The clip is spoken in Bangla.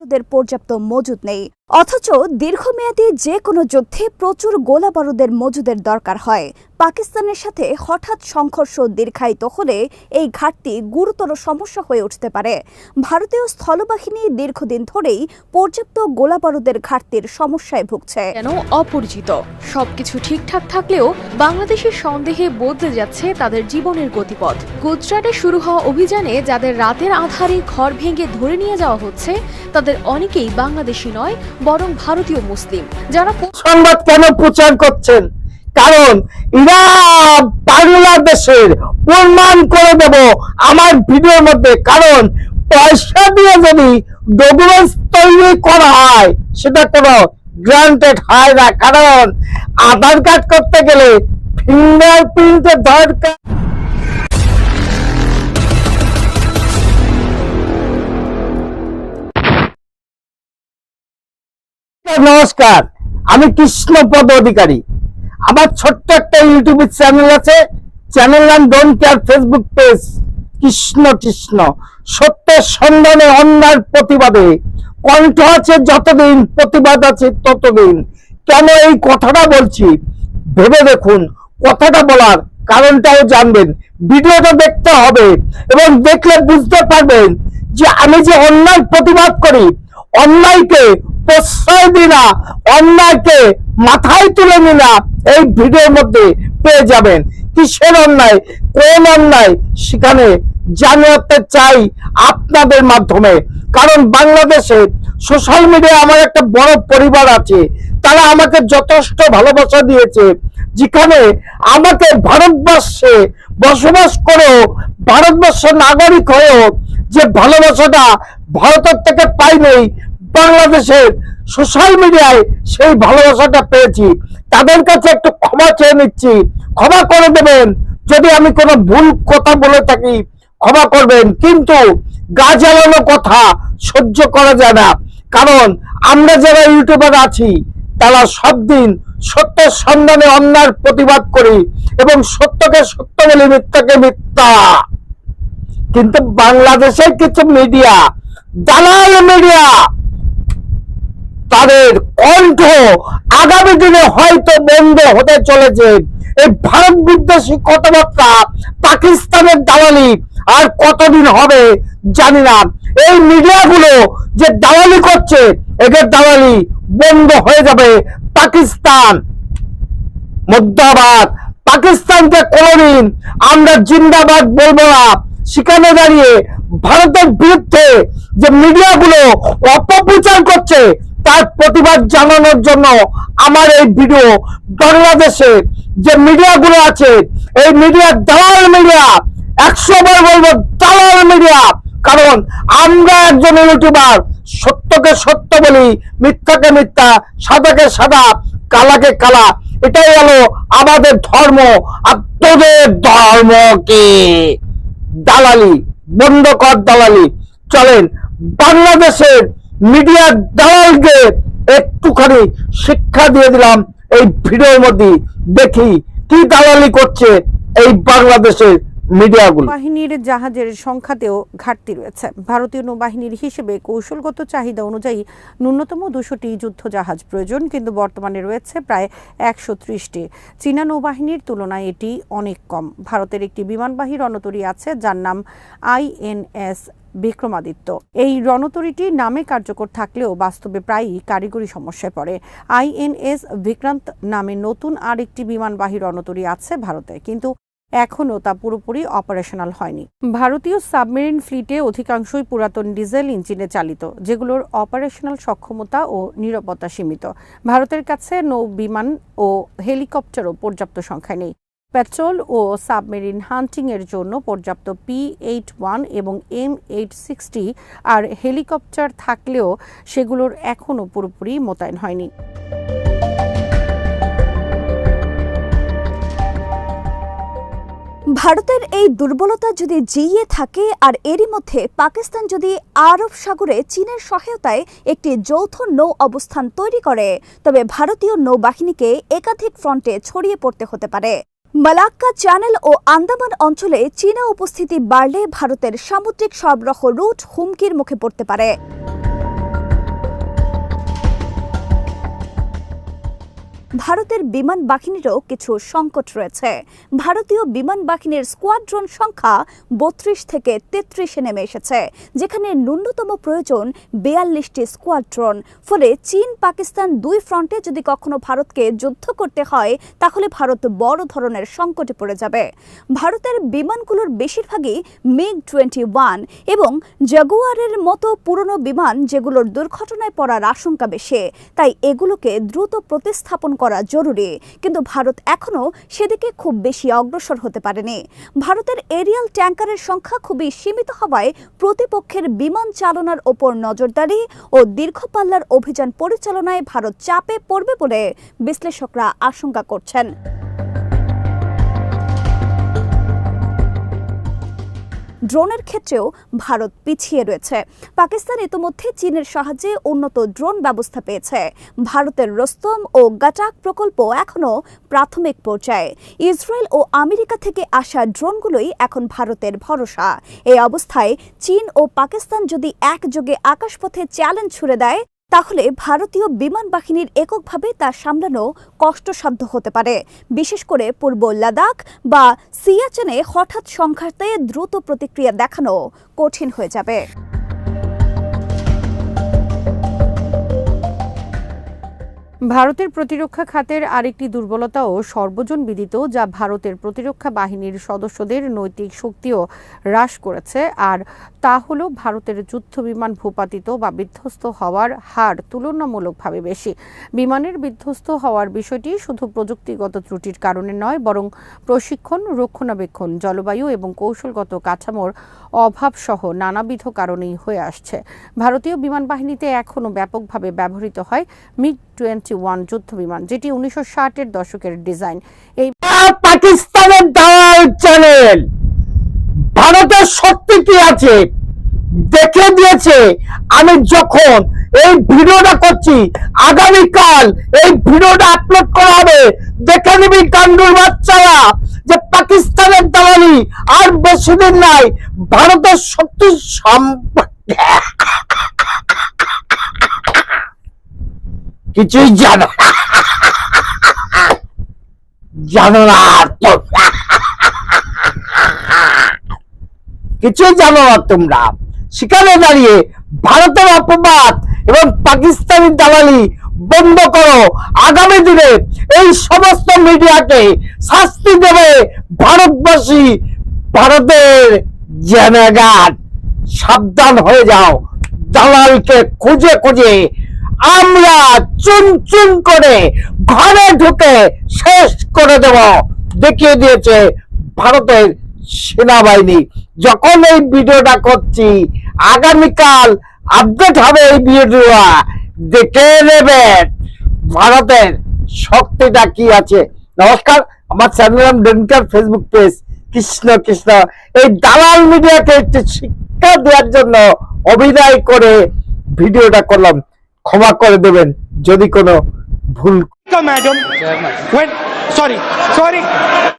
দের পর্যাপ্ত মজুদ নেই। অথচ দীর্ঘমেয়াদী যে কোনো যুদ্ধে প্রচুর গোলা বারুদের মজুদের দরকার হয়। পাকিস্তানের সাথে হঠাৎ সংঘর্ষ দীর্ঘায়িত হলে এই ঘাটতি গুরুতর সমস্যা হয়ে উঠতে পারে। ভারতীয় স্থলবাহিনী দীর্ঘদিন ধরেই পর্যাপ্ত গোলা বারুদের ঘাটতির সমস্যায় ভুগছে। যেন অপরিচিত। সবকিছু ঠিকঠাক থাকলেও বাংলাদেশের সন্দেহে বদলে যাচ্ছে তাদের জীবনের গতিপথ। গুজরাটে শুরু হওয়া অভিযানে যাদের রাতের আধারে ঘর ভেঙে ধরে নিয়ে যাওয়া হচ্ছে, তাদের অনেকেই বাংলাদেশি নয় বরং ভারতীয় মুসলিম। যারা সংবাদ কেন প্রচার করছেন? কারণ এরা বাংলাদেশের প্রমাণ করে দেব আমার ভিডিওর মধ্যে। কারণ পয়সা দিয়ে যদি ডকুমেন্টস তৈরি করা হয়, সেটা কোনো গ্রান্টেড হয় না। কারণ আধার কার্ড করতে গেলে ফিঙ্গারপ্রিন্টের দরকার। নমস্কার। আমি কৃষ্ণপদ অধিকারী। আমার ছোট্ট একটা ইউটিউব চ্যানেল আছে। চ্যানেল নাম don't care Facebook page Krishna Krishna. সত্যের সন্ধানে অন্যার প্রতিবাদে। কণ্ঠ আছে যতদিন, প্রতিবাদ আছে ততদিন। কেন এই কথাটা বলছি? ভেবে দেখুন, কথাটা বলার কারণটাও জানবেন। ভিডিওটা দেখতে হবে এবং দেখলে বুঝতে পারবেন যে আমি যে অন্যায় প্রতিবাদ করি, অন্যায়কে প্রশ্রয় দিই না, অন্যায়কে মাথায় তুলে নি না, এই ভিডিওর মধ্যে পেয়ে যাবেন। কিসের অন্যায়? কোন অন্যায়? সেখানে জানাতে চাই আপনাদের মাধ্যমে। কারণ বাংলাদেশে সোশ্যাল মিডিয়া আমার একটা বড় পরিবার আছে। তারা আমাকে যথেষ্ট ভালোবাসা দিয়েছে। যেখানে আমাকে ভারতবর্ষে বসবাস করেও, ভারতবর্ষের নাগরিক হয়েও যে ভালোবাসাটা ভারতের থেকে পাইনি বাংলাদেশের সোশ্যাল মিডিয়ায় সেই ভালোবাসাটা পেয়েছি। তাদের কাছে একটু ক্ষমা চেয়ে নিচ্ছি। ক্ষমা করে দেবেন। যদি আমি কোনো ভুল কথা বলে থাকি, ক্ষমা করবেন। কিন্তু গা জ্বালানো কথা সহ্য করা যায় না। কারণ আমরা যারা ইউটিউবার আছি, তারা সব দিন সত্যের সন্ধানে অন্যার প্রতিবাদ করি এবং সত্যকে সত্য বলি, মিথ্যাকে মিথ্যা। কিন্তু বাংলাদেশের কিছু মিডিয়া দালাল মিডিয়া তাদের কণ্ঠ আগামী দিনে হয়তো বন্ধ হতে চলেছে। এই ভারত বিদ্বেষী কথাবার্তা পাকিস্তানের দালালি আর কতদিন হবে জানি না। এই মিডিয়াগুলো যে দালালি করছে, এদের দালালি বন্ধ হয়ে যাবে পাকিস্তান। মধ্যাবাদ পাকিস্তানকে কোনোদিন আমরা জিন্দাবাদ বলব না। সেখানে দাঁড়িয়ে ভারতের বিরুদ্ধে যে মিডিয়াগুলো অপপ্রচার করছে তার প্রতিবাদ জানানোর জন্য আমার এই ভিডিও বাংলাদেশে যে মিডিয়াগুলো আছে, এই মিডিয়া দালাল মিডিয়া, একশো বার বলব দালাল মিডিয়া, কারণ আমরা একজন ইউটিউবার, সত্যকে সত্য বলি, মিথ্যাকে মিথ্যা, সাদাকে সাদা, কালাকে কালা, এটাই হলো আমাদের ধর্ম, আর তোদের ধর্ম কি? দালালি, বন্ধ কর দালালি। চলেন, বাংলাদেশের মিডিয়ার দালালকে একটুখানি শিক্ষা দিয়ে দিলাম এই ভিডিওর মধ্যে। দেখি কি দালালি করছে এই বাংলাদেশের মিডিয়াগুলো। বাহিনীর জাহাজের সংখ্যাতেও ঘাটতি রয়েছে। ভারতীয় নৌবাহিনীর হিসেবে কৌশলগত চাহিদা অনুযায়ী ন্যূনতম দুশোটি যুদ্ধ জাহাজ প্রয়োজন, কিন্তু বর্তমানে রয়েছে প্রায় একশো ত্রিশটি। চীনা নৌবাহিনীর তুলনায় এটি অনেক কম। ভারতের একটি বিমানবাহী রণতরী আছে, যার নাম আইএনএস বিক্রমাদিত্য। এই রণতরীটি নামে কার্যকর থাকলেও বাস্তবে প্রায়ই কারিগরি সমস্যায় পড়ে। আইএনএস বিক্রান্ত নামে নতুন আরেকটি বিমানবাহী রণতরী আছে ভারতে, কিন্তু এখনও তা পুরোপুরি অপারেশনাল হয়নি। ভারতীয় সাবমেরিন ফ্লিটে অধিকাংশই পুরাতন ডিজেল ইঞ্জিনে চালিত, যেগুলোর অপারেশনাল সক্ষমতা ও নিরাপত্তা সীমিত। ভারতের কাছে নৌ বিমান ও হেলিকপ্টারও পর্যাপ্ত সংখ্যায় নেই। পেট্রোল ও সাবমেরিন হান্টিংয়ের জন্য পর্যাপ্ত পি এইট ওয়ান এবং M eight sixty R helicopter থাকলেও সেগুলোর এখনও পুরোপুরি মোতায়েন হয়নি। ভারতের এই দুর্বলতা যদি জিইয়ে থাকে আর এরই মধ্যে পাকিস্তান যদি আরব সাগরে চীনের সহায়তায় একটি যৌথ নৌ অবস্থান তৈরি করে, তবে ভারতীয় নৌবাহিনীকে একাধিক ফ্রন্টে ছড়িয়ে পড়তে হতে পারে। মালাক্কা চ্যানেল ও আন্দামান অঞ্চলে চীনা উপস্থিতি বাড়লে ভারতের সামুদ্রিক সরবরাহ রুট হুমকির মুখে পড়তে পারে। ভারতের বিমান বাহিনীরও কিছু সংকট রয়েছে। ভারতীয় বিমান বাহিনীর স্কোয়াড্রন সংখ্যা বত্রিশ থেকে তেত্রিশে নেমে এসেছে, যেখানে ন্যূনতম প্রয়োজন বেয়াল্লিশটি স্কোয়াড্রন। ফলে চীন, পাকিস্তান দুই ফ্রন্টে যদি কখনো ভারতকে যুদ্ধ করতে হয়, তাহলে ভারত বড় ধরনের সংকটে পড়ে যাবে। ভারতের বিমানগুলোর বেশিরভাগই মিগ টোয়েন্টি ওয়ান এবং জাগুয়ারের মতো পুরনো বিমান যেগুলোর দুর্ঘটনায় পড়ার আশঙ্কা বেশি, তাই এগুলোকে দ্রুত প্রতিস্থাপন করা জরুরি। কিন্তু ভারত এখনও সেদিকে খুব বেশি অগ্রসর হতে পারেনি। ভারতের এরিয়াল ট্যাঙ্কারের সংখ্যা খুবই সীমিত হওয়ায় প্রতিপক্ষের বিমান চালনার ওপর নজরদারি ও দীর্ঘপাল্লার অভিযান পরিচালনায় ভারত চাপে পড়বে বলে বিশ্লেষকরা আশঙ্কা করছেন। ড্রোনের ক্ষেত্রেও ভারত পিছিয়ে রয়েছে। পাকিস্তান ইতোমধ্যে চীনের সাহায্যে উন্নত ড্রোন ব্যবস্থা পেয়েছে। ভারতের রস্তম ও গাটাক প্রকল্প এখনও প্রাথমিক পর্যায়ে। ইসরায়েল ও আমেরিকা থেকে আসা ড্রোনগুলোই এখন ভারতের ভরসা। এই অবস্থায় চীন ও পাকিস্তান যদি একযোগে আকাশপথে চ্যালেঞ্জ ছুড়ে দেয় তাহলে ভারতীয় বিমান বাহিনীর এককভাবে তা সামলানো কষ্টসাধ্য হতে পারে। বিশেষ করে পূর্ব লাদাখ বা সিয়াচেনে হঠাৎ সংঘাতে দ্রুত প্রতিক্রিয়া দেখানো কঠিন হয়ে যাবে। ভারতের প্রতিরক্ষা খাতের আরেকটি দুর্বলতাও সর্বজন বিদিত, যা ভারতের প্রতিরক্ষা বাহিনীর সদস্যদের নৈতিক শক্তিও হ্রাস করেছে, আর তা হল ভারতের যুদ্ধ বিমান ভূপাতিত বা বিধ্বস্ত হওয়ার হার তুলনামূলকভাবে বেশি। বিমানের বিধ্বস্ত হওয়ার বিষয়টি শুধু প্রযুক্তিগত ত্রুটির কারণে নয়, বরং প্রশিক্ষণ, রক্ষণাবেক্ষণ, জলবায়ু এবং কৌশলগত কাঠামোর অভাবসহ নানাবিধ কারণেই হয়ে আসছে। ভারতীয় বিমান বাহিনীতে এখনও ব্যাপকভাবে ব্যবহৃত হয় মিগ টোয়েন্টি ওয়ান যুদ্ধ বিমান যেটি উনিশশো ষাটের দশকের ডিজাইন। এই পাকিস্তানের চ্যানেল। ভারতের শক্তি কি আছে? দেখে দিয়েছে। আমি যখন এই ভিডিওটা করছি, আগামীকাল এই ভিডিওটা আপলোড করা হবে। দেখে নিবি কান্ডুর বাচ্চারা। পাকিস্তানের দালালি আর বেশি দিন নাই ভারতের শক্তি সম্পর্কে। কিছুই জানো। জানো না কিছুই জানো না তোমরা। সেখানে দাঁড়িয়ে ভারতের অপবাদ এবং পাকিস্তানি দালালি বন্ধ করো। আগামী দিনে এই সমস্ত মিডিয়াকে শাস্তি দেবে ভারতবাসী, ভারতের জনগণ, সাবধান হয়ে যাও। দালালকে খুঁজে খুঁজে আমরা চুন চুন করে ঘরে ঢুকে শেষ করে দেব। দেখিয়ে দিয়েছে ভারতের সেনাবাহিনী। যখন এই ভিডিওটা করছি, আগামীকাল আপডেট হবে এই ভিডিওটা। দেখে নেবেন ভারতের শক্তিটা কি আছে। নমস্কার আমার চ্যানেল নাম don't care Facebook page Krishna Krishna. এই দালাল মিডিয়াকে একটু শিক্ষা দেওয়ার জন্য অভিনয় করে ভিডিওটা করলাম। ক্ষমা করে দেবেন যদি কোনো ভুল ম্যাডাম সরি sorry.